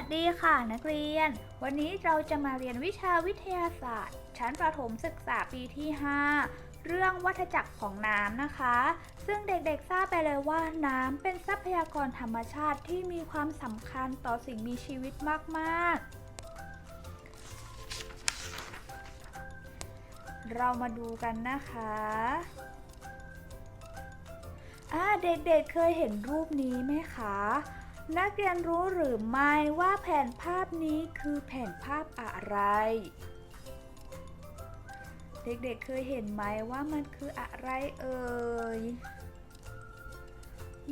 วัสดีค่ะนักเรียน วันนี้เราจะมาเรียนวิชาวิทยาศาสตร์ ชั้นประถมศึกษาปีที่ 5 เรื่องวัฏจักรของน้ำนะคะ ซึ่งเด็กๆทราบไปเลยว่าน้ำเป็นทรัพยากรธรรมชาติที่มีความสำคัญต่อสิ่งมีชีวิตมากๆเรามาดูกันนะคะอ่าเด็กๆเคยเห็นรูปนี้ไหมคะ นักเรียนรู้หรือไม่ว่าแผนภาพนี้คือแผนภาพอะไร เด็กๆเคยเห็นไหมว่ามันคืออะไรเอ่ย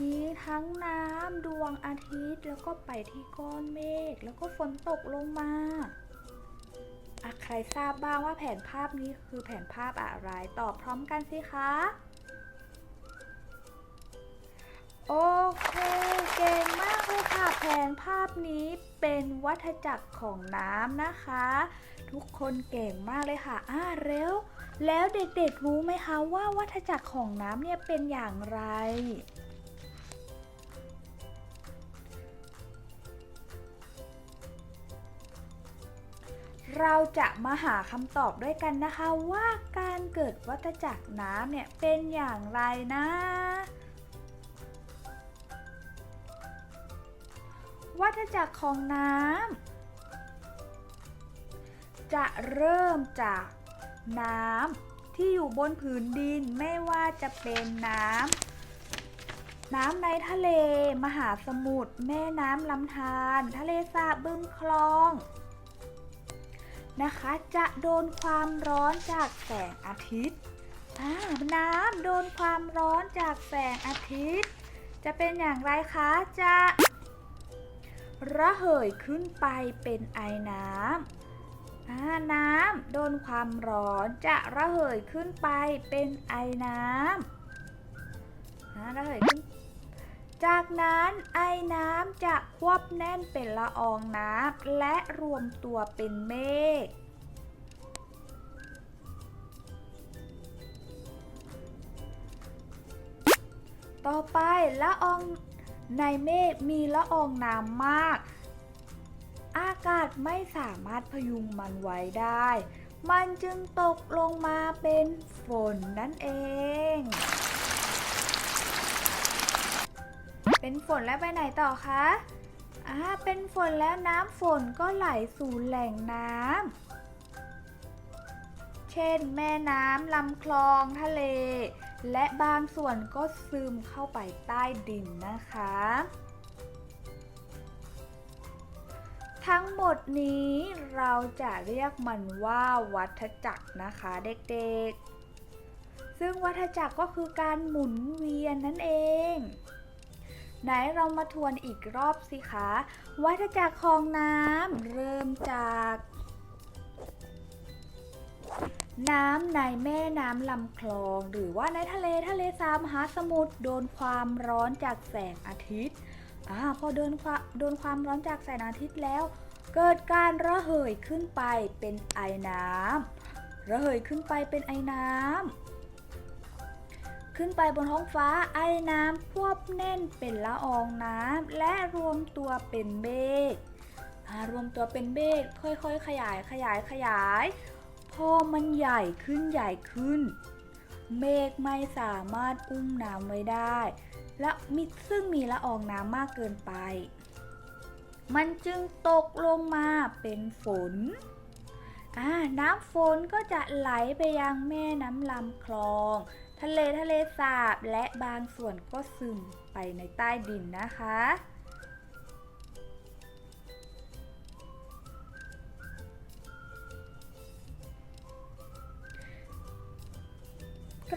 มีทั้งน้ำดวงอาทิตย์แล้วก็ไปที่ก้อนเมฆแล้วก็ฝนตกลงมาอะใครทราบบ้างว่าแผนภาพนี้คือแผนภาพอะไร ตอบพร้อมกันสิคะ โอเค เก่ง นภาพนี้เป็นวัฏจักรของน้ำนะคะ ทุกคนเก่งมากเลยค่ะอ่าเร็ว แล้วเด็กๆรู้ไหมคะว่าวัฏจักรของน้ำเนี่ยเป็นอย่างไร เราจะมาหาคำตอบด้วยกันนะคะว่าการเกิดวัฏจักรน้ำเนี่ยเป็นอย่างไรนะ วัฏจักรของน้ำจะเริ่มจากน้ำที่อยู่บนผืนดินไม่ว่าจะเป็นน้ำน้ำในทะเล มหาสมุทรแม่น้ำลำธารทะเลสาบบึงคลองนะคะ จะโดนความร้อนจากแสงอาทิตย์น้ำโดนความร้อนจากแสงอาทิตย์ จะเป็นอย่างไรคะจะ ระเหยขึ้นไปเป็นไอน้ำน้ำโดนความร้อนจะระเหยขึ้นไปเป็นไอน้ำอ่าระเหยขึ้นจากนั้นไอน้ำจะควบแน่นเป็นละอองน้ำและรวมตัวเป็นเมฆต่อไปละออง ในเมฆมีละอองน้ำมาก อากาศไม่สามารถพยุงมันไว้ได้ มันจึงตกลงมาเป็นฝนนั่นเอง เป็นฝนแล้วไปไหนต่อคะอ่าเป็นฝนแล้วน้ำฝนก็ไหลสู่แหล่งน้ำ ช่น แม่น้ำลำคลองทะเล และบางส่วนก็ซึมเข้าไปใต้ดินนะคะ ทั้งหมดนี้เราจะเรียกมันว่าวัฏจักรนะคะเด็กๆ ซึ่งวัฏจักรก็คือการหมุนเวียนนั่นเองไหนเรามาทวนอีกรอบสิคะ วัฏจักรของน้ำเริ่มจา น้ำในแม่น้ำลำคลอง หรือว่าในทะเลทะเลสาบมหาสมุทรโดนความร้อนจากแสงอาทิตย์อ่าพอโดนความโดนความร้อนจากแสงอาทิตย์แล้ว เกิดการระเหยขึ้นไปเป็นไอน้ำระเหยขึ้นไปเป็นไอน้ำขึ้นไปบนท้องฟ้าไอน้ำควบแน่นเป็นละอองน้ำและรวมตัวเป็นเมฆรวมตัวเป็นเมฆค่อยๆ ขยายขยายขยาย พอมันใหญ่ขึ้นใหญ่ขึ้น เมฆไม่สามารถอุ้มน้ำไว้ได้ และมิซึ่งมีละอองน้ำมากเกินไป มันจึงตกลงมาเป็นฝนน้ำฝนก็จะไหลไปยังแม่น้ำลำคลอง ทะเลทะเลสาบและบางส่วนก็ซึมไปในใต้ดินนะคะ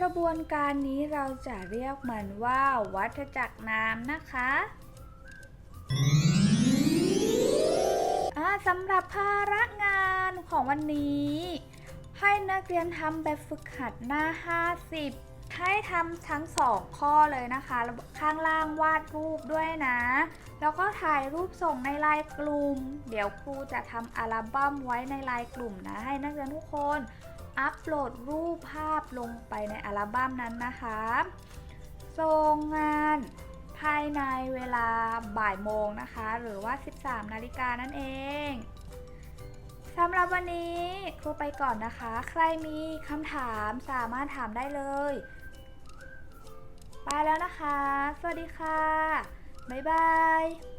กระบวนการนี้เราจะเรียกมันว่าวัฏจักรน้ำนะคะสำหรับภาระงานของวันนี้ ให้นักเรียนทำแบบฝึกหัดหน้า 50 ให้ทำทั้งสองข้อเลยนะคะ ข้างล่างวาดรูปด้วยนะ แล้วก็ถ่ายรูปส่งในไลน์กลุ่ม เดี๋ยวครูจะทำอัลบั้มไว้ในไลน์กลุ่มนะ ให้นักเรียนทุกคน อัปโหลดรูปภาพลงไปในอัลบั้มนั้นนะคะส่งงานภายในเวลาบ่ายโมงนะคะ หรือว่า 13 นาฬิกานั่นเองสำหรับวันนี้ครูไปก่อนนะคะ ใครมีคำถามสามารถถามได้เลย ไปแล้วนะคะ สวัสดีค่ะ บ๊ายบาย